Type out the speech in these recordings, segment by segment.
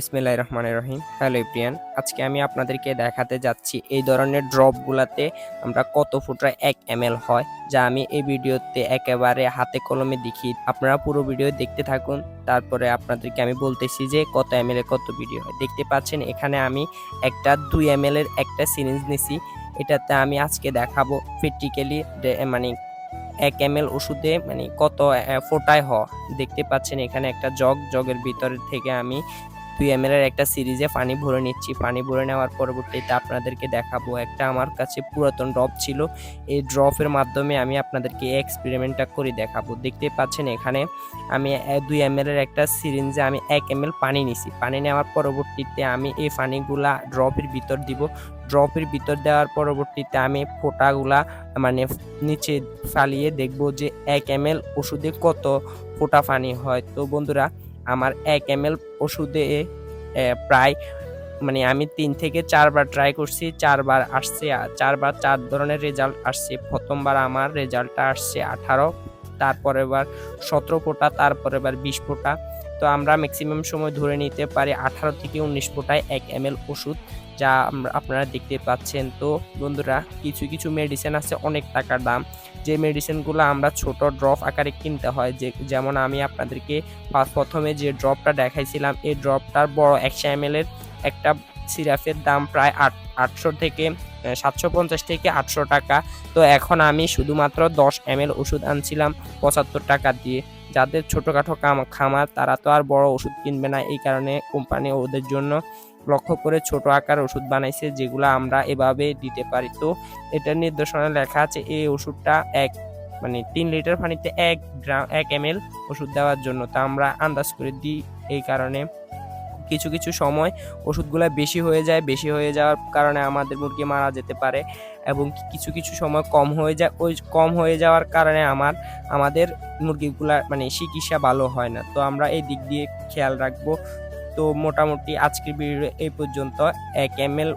বিসমিল্লাহ রহমান রহিম। হ্যালো এপ্রিয়ান আজকে আমি আপনাদেরকে দেখাতে যাচ্ছি এই ধরনের ড্রপগুলাতে আমরা কত ফুটরা এক এম হয়, যা আমি এই ভিডিওতে একেবারে হাতে কলমে দেখি আপনারা পুরো ভিডিও দেখতে থাকুন। তারপরে আপনাদেরকে আমি বলতেছি যে কত এম কত ভিডিও হয়। দেখতে পাচ্ছেন, এখানে আমি একটা দুই এম এর একটা সিরিজ নিছি। এটাতে আমি আজকে দেখাবো প্র্যাকটিক্যালি মানে এক এম এল ওষুধে মানে কত ফোটায় হ দেখতে পাচ্ছেন, এখানে একটা জগ, জগের ভিতর থেকে আমি দুই এম এর একটা সিরিজে পানি ভরে নিচ্ছি। পানি ভরে নেওয়ার পরবর্তীতে আপনাদেরকে দেখাবো। একটা আমার কাছে পুরাতন ড্রপ ছিল। এই ড্রপের মাধ্যমে আমি আপনাদেরকে এক্সপেরিমেন্টটা করে দেখাবো। দেখতে পাচ্ছেন এখানে আমি দুই এম এর একটা সিরিঞ্জে আমি এক এম এল পানি নিছি। পানি নেওয়ার পরবর্তীতে আমি এই পানিগুলা ড্রপের ভিতর দিব। ড্রপের ভিতর দেওয়ার পরবর্তীতে আমি ফোঁটাগুলা মানে নিচে ফালিয়ে দেখব যে এক এম এল ওষুধে কত ফোঁটা পানি হয়। তো বন্ধুরা আমার এক এম এল ওষুধে প্রায় মানে আমি তিন থেকে চারবার ট্রাই করছি, চারবার আসছে, চারবার চার ধরনের রেজাল্ট আসছে। প্রথমবার আমার রেজাল্টটা আসছে আঠারো তারপরের বার সতেরো ফোঁটা, তারপরে বার বিশ ফোঁটা। তো আমরা ম্যাক্সিমাম সময় ধরে নিতে পারি আঠারো থেকে উনিশ ফোঁটায় এক এম ওষুধ, যা আমরা- আপনারা দেখতে পাচ্ছেন। তো বন্ধুরা, কিছু কিছু মেডিসিন আছে, অনেক টাকার দাম। যে মেডিসিনগুলো আমরা ছোট ড্রপ আকারে কিনতে হয়, যে, যেমন আমি আপনাদেরকে প্রথমে যে ড্রপটা দেখাইছিলাম, এই ড্রপটার বড় একশো এম এর একটা সিরাপের দাম প্রায় আট, আটশো থেকে সাতশো পঞ্চাশ থেকে আটশো টাকা। তো এখন আমি শুধুমাত্র দশ এম এল ওষুধ আনছিলাম পঁচাত্তর টাকা দিয়ে। যাদের ছোটোখাটো খামার, তারা তো আর বড় ওষুধ কিনবে না। এই কারণে কোম্পানি ওদের জন্য লক্ষ্য করে ছোট আকার ওষুধ বানাইছে, যেগুলো আমরা এভাবে দিতে পারি। তো এটার নির্দেশনা লেখা আছে, এই ওষুধটা এক মানে তিন লিটার পানিতে এক গ্রাম, এক এম ওষুধ দেওয়ার জন্য। তা আমরা আন্দাজ করে দিই এই কারণে। কিছু কিছু সময় ওষুধগুলো বেশি হয়ে যায়, বেশি হয়ে যাওয়ার কারণে আমাদের মুরগি মারা যেতে পারে এবং কিছু কিছু সময় কম হয়ে যায়, ওই কম হয়ে যাওয়ার কারণে আমার, আমাদের মুরগিগুলা মানে চিকিৎসা ভালো হয় না। তো আমরা এই দিক দিয়ে খেয়াল রাখব। তো মোটামুটি আজকের ভিডিও এই পর্যন্ত। এক এম এল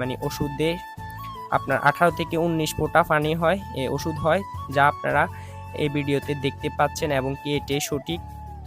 মানে ওষুধে আপনার আঠারো থেকে উনিশ ফোঁটা পানি হয় ওষুধ হয়, যা আপনারা এই ভিডিওতে দেখতে পাচ্ছেন এবং কি এটাই সঠিক